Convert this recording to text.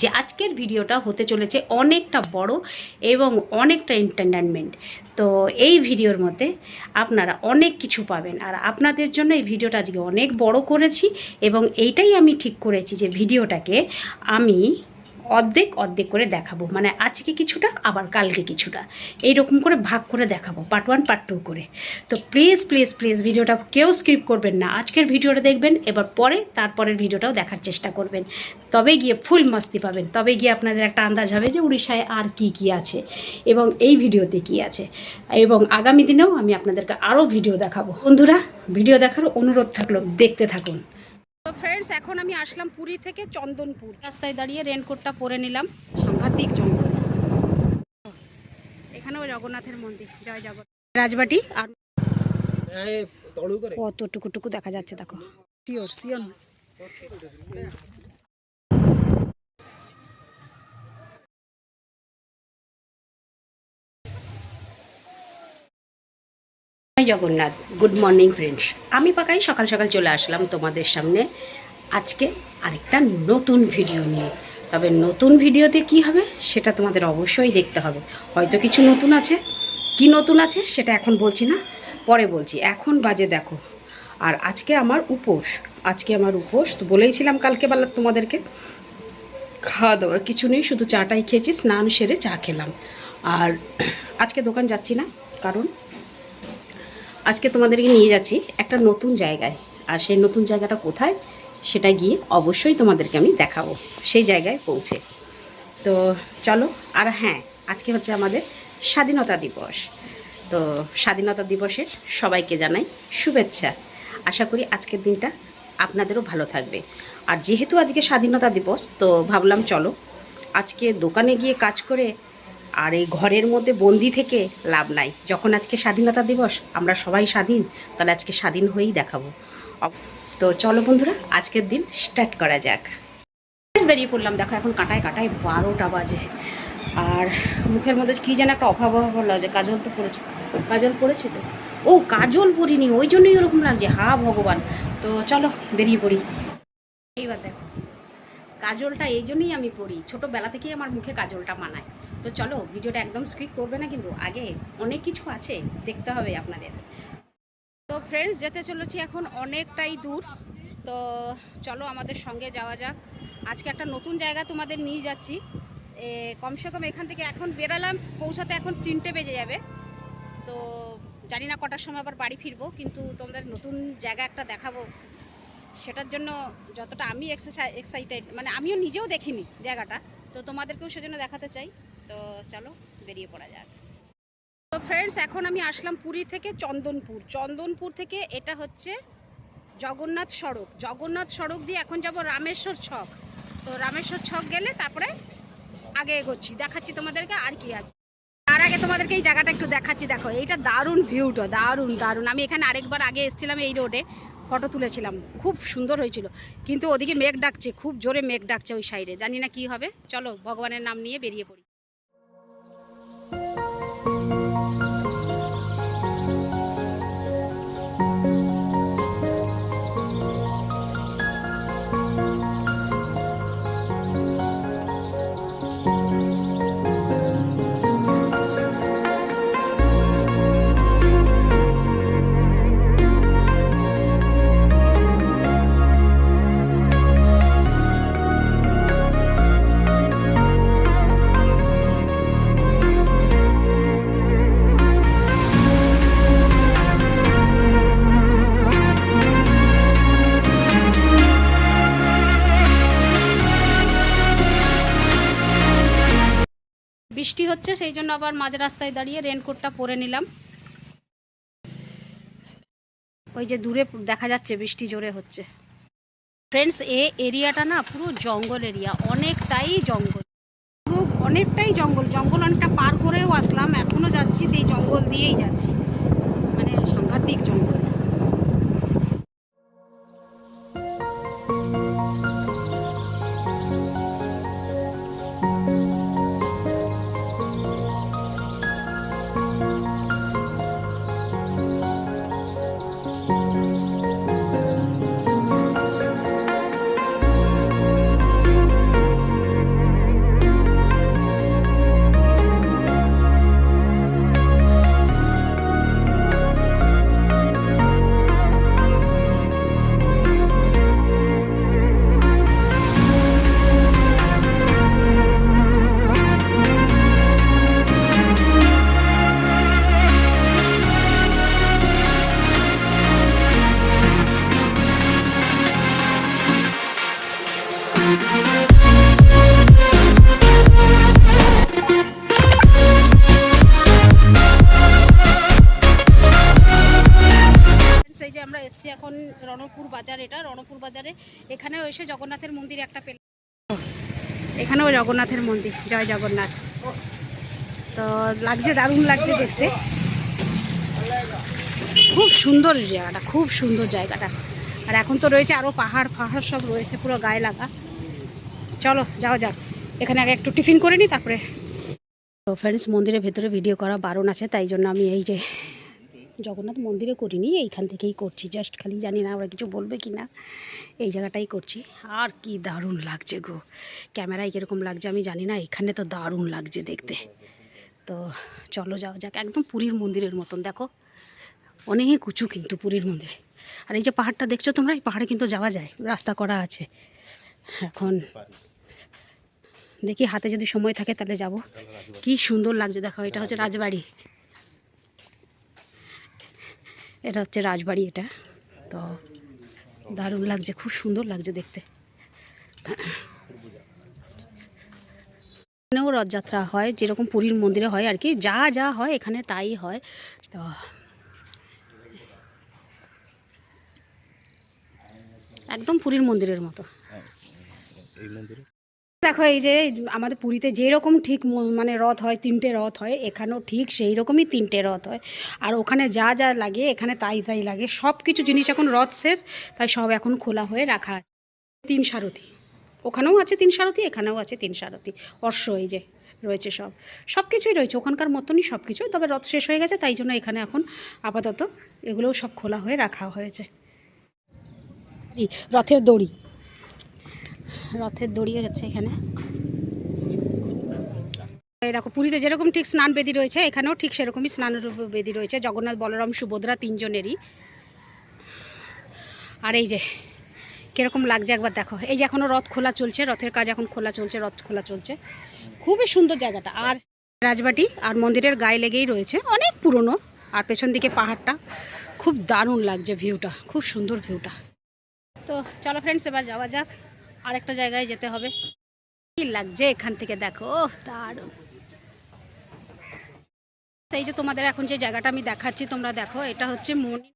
যে আজকের ভিডিওটা হতে চলেছে অনেকটা বড় এবং অনেকটা এন্টারটেনমেন্ট তো এই ভিডিওর মধ্যে আপনারা অনেক কিছু পাবেন। আর আপনাদের জন্য এই ভিডিওটা আজকে অনেক বড় করেছি এবং এইটাই আমি ঠিক করেছি যে ভিডিওটাকে আমি অর্ধেক অর্ধেক করে দেখাবো। মানে আজকে কিছুটা, আবার কালকে কিছুটা। এইরকম করে ভাগ করে দেখাবো পার্ট ওয়ান পার্ট টু করে। তো প্লিজ প্লিজ প্লিজ ভিডিওটা কেউ স্কিপ করবেন না। আজকের ভিডিওটা দেখবেন, এবার পরে, তারপরের ভিডিওটাও দেখার চেষ্টা করবেন। তবে গিয়ে ফুল মস্তি পাবেন। তবে গিয়ে আপনাদের একটা আন্দাজ হবে যে উড়িষ্যায় আর কি কি আছে, এবং এই ভিডিওতে কি আছে। এবং আগামী দিনেও আমি আপনাদেরকে আরও ভিডিও দেখাবো। বন্ধুরা, ভিডিও দেখার অনুরোধ থাকল, দেখতে থাকুন। তো ফ্রেন্ডস এখন আমি আসলাম পুরী থেকে চন্দনপুর। রাস্তায় দাঁড়িয়ে রেনকোটটা পরে নিলাম সাংঘাতিক জঙ্গল। এখানেও জগন্নাথের মন্দির জয় জগন্নাথ। রাজবাটি আর কত টুকু টুকু দেখা যাচ্ছে দেখো। Sure sure Jagannath good morning friends আমি পাকাই সকাল সকাল চলে আসলাম তোমাদের সামনে আজকে আরেকটা নতুন ভিডিও নিয়ে। তবে নতুন ভিডিওতে কি হবে সেটা তোমাদের অবশ্যই দেখতে হবে। হয়তো কিছু নতুন আছে, কি নতুন আছে সেটা এখন বলছি না, পরে বলছি। এখন বাজে দেখো। আর আজকে আমার উপোস, আজকে আমার উপোস, তো বলেইছিলাম কালকে বেলা তোমাদেরকে। খাওয়া দাওয়া, কিছু নেই, শুধু চাটাই খেয়েছি, স্নান সেরে চা খেলাম। আর আজকে দোকান যাচ্ছি না, কারণ আজকে তোমাদেরকে নিয়ে যাচ্ছি একটা নতুন জায়গায়। আর সেই নতুন জায়গাটা কোথায়, সেটা গিয়ে অবশ্যই তোমাদেরকে আমি দেখাবো। সেই জায়গায় পৌঁছে। তো চলো, আর হ্যাঁ আজকে হচ্ছে আমাদের স্বাধীনতা দিবস। তো স্বাধীনতা দিবসের সবাইকে জানাই শুভেচ্ছা। আশা করি আজকের দিনটা আপনাদেরও ভালো থাকবে। আর যেহেতু আজকে স্বাধীনতা দিবস, তো ভাবলাম চলো, আজকে দোকানে গিয়ে কাজ করে আর এই ঘরের মধ্যে বন্দি থেকে লাভ নাই। যখন আজকে স্বাধীনতা দিবস, আমরা সবাই স্বাধীন, তাহলে আজকে স্বাধীন হয়েই দেখাবো। তো চলো বন্ধুরা, আজকের দিন স্টার্ট করা যাক। বেরিয়ে পড়লাম, দেখো এখন কাটায় কাটায় বারোটা বাজে। আর মুখের মধ্যে কী যেন একটা অভাব অভাব লাগছে কাজল তো পড়েছে। কাজল পড়েছে তো? ও, কাজল পরিনি ওই জন্যই ওরকম লাগছে। হা, ভগবান। তো চলো বেরিয়ে পড়ি। এইবার দেখো, কাজলটা এই জন্যই আমি পড়ি, ছোটোবেলা থেকেই আমার মুখে কাজলটা মানায়। তো চলো, ভিডিওটা একদম স্ক্রিপ্ট করবে না কিন্তু আগে অনেক কিছু আছে, দেখতে হবে আপনাদের। তো ফ্রেন্ডস যেতে চলেছি এখন অনেকটাই দূর। তো চলো আমাদের সঙ্গে যাওয়া যাক। আজকে একটা নতুন জায়গা তোমাদের নিয়ে যাচ্ছি। কমসে কম এখান থেকে এখন বেরালাম, পৌঁছাতে এখন তিনটে বেজে যাবে। তো জানি না কটার সময় আবার বাড়ি ফিরবো, কিন্তু তোমাদের নতুন জায়গা একটা দেখাবো। সেটার জন্য যতটা আমি এক্সাইটেড মানে আমিও নিজেও দেখিনি জায়গাটা। তো তোমাদেরকেও সেজন্য দেখাতে চাই। তো চলো, বেরিয়ে পড়া যাক। তো ফ্রেন্ডস এখন আমি আসলাম পুরী থেকে চন্দনপুর। চন্দনপুর থেকে এটা হচ্ছে জগন্নাথ সড়ক। জগন্নাথ সড়ক দিয়ে এখন যাব রামেশ্বর ছক। তো রামেশ্বর ছক গেলে তারপরে আগে এগোচ্ছি। দেখাচ্ছি তোমাদেরকে আর কি আছে। তার আগে তোমাদেরকে এই জায়গাটা একটু দেখাচ্ছি। দেখো, এইটা দারুণ ভিউটা দারুণ দারুণ। আমি এখানে আরেকবার আগে এসেছিলাম এই রোডে ফটো তুলেছিলাম। খুব সুন্দর হয়েছিল। কিন্তু ওদিকে মেঘ ডাকছে, খুব জোরে মেঘ ডাকছে ওই সাইডে জানি না কি হবে। চলো, ভগবানের নাম নিয়ে বেরিয়ে পড়ি। বৃষ্টি হচ্ছে, সেই জন্য আবার মাঝ রাস্তায় দাঁড়িয়ে রেনকোটটা পরে নিলাম। ওই যে দূরে দেখা যাচ্ছে বৃষ্টি জোরে হচ্ছে। ফ্রেন্ডস এ এরিয়াটা না পুরো জঙ্গল এরিয়া, অনেকটাই জঙ্গল। পুরো অনেকটাই জঙ্গল। জঙ্গল অনেকটা পার করেও আসলাম এখনও যাচ্ছি, সেই জঙ্গল দিয়েই যাচ্ছি। মানে সাংঘাতিক জঙ্গল। বাজার, এটা রণপুর বাজারে। এখানেও এসে জগন্নাথের মন্দির একটা পেলে এখানেও জগন্নাথের মন্দির, জয় জগন্নাথ। তো লাগছে, দারুণ লাগছে দেখতে। খুব সুন্দর জায়গাটা, খুব সুন্দর জায়গাটা। আর এখন তো রয়েছে আরও পাহাড় ফাহাড় সব রয়েছে, পুরো গায়ে লাগা। চলো যাওয়া যাক এখানে আগে একটু টিফিন করে নিই তারপরে তো ফ্রেন্ডস মন্দিরের ভেতরে ভিডিও করা বারণ আছে, তাই জন্য আমি এই যে জগন্নাথ মন্দিরে করিনি, এইখান থেকেই করছি। জাস্ট খালি জানি না ওরা কিছু বলবে কি না। এই জায়গাটাই করছি। আর কি দারুণ লাগছে গো। ক্যামেরায় কীরকম লাগছে আমি জানি না, এখানে তো দারুণ লাগছে দেখতে। তো চলো যাওয়া যাক, একদম পুরীর মন্দিরের মতন, দেখো। অনেক উঁচু কিন্তু পুরীর মন্দিরে। আর এই যে পাহাড়টা দেখছ তোমরা? এই পাহাড়ে কিন্তু যাওয়া যায়, রাস্তা করা আছে। এখন দেখি হাতে যদি সময় থাকে তাহলে যাব। কি সুন্দর লাগছে, দেখো, এটা হচ্ছে রাজবাড়ি। এটা হচ্ছে রাজবাড়ি এটা। তো দারুণ লাগছে, খুব সুন্দর লাগছে দেখতে। এখানেও রথযাত্রা হয়, যেরকম পুরীর মন্দিরে হয় আর কি, যা যা হয় এখানে তাই হয়। তো একদম পুরীর মন্দিরের মতো। মন্দিরে। দেখো, এই যে আমাদের পুরীতে যেরকম ঠিক মানে রথ হয়, তিনটে রথ হয়, এখানেও ঠিক সেই রকমই তিনটে রথ হয়। আর ওখানে যা যা লাগে, এখানে তাই তাই লাগে। সব কিছু জিনিস এখন রথ শেষ, তাই সব এখন খোলা হয়ে রাখা আছে। তিন সারথি। ওখানেও আছে তিন সারথি, এখানেও আছে তিন সারথি। অশ্ব এই যে রয়েছে সব। সব কিছুই রয়েছে, ওখানকার মতনই সব কিছু তবে রথ শেষ হয়ে গেছে, তাই জন্য এখানে এখন আপাতত এগুলোও সব খোলা হয়ে রাখা হয়েছে। রথের দড়ি। রথের দড়ি হচ্ছে এখানে। দেখো, পুরীতে যেরকম ঠিক স্নান বেদি রয়েছে, এখানেও ঠিক সেরকমই স্নান বেদি রয়েছে। জগন্নাথ, বলরাম, সুভদ্রা তিনজনেরই। আর এই যে, কীরকম লাগছে একবার দেখো। এই যে এখনও রথ খোলা চলছে, রথের কাজ এখন খোলা চলছে, রথ খোলা চলছে। খুবই সুন্দর জায়গাটা। আর রাজবাটি আর মন্দিরের গায়ে লেগেই রয়েছে। অনেক পুরনো, আর পেছন দিকে পাহাড়টা খুব দারুণ লাগছে ভিউটা, খুব সুন্দর ভিউটা। তো চলো ফ্রেন্ডস এবার যাওয়া যাক। আরেকটা জায়গায় যেতে হবে। কি লাগছে এখান থেকে দেখো? তার এই যে তোমাদের এখন যে জায়গাটা আমি দেখাচ্ছি, তোমরা দেখো, এটা হচ্ছে মণি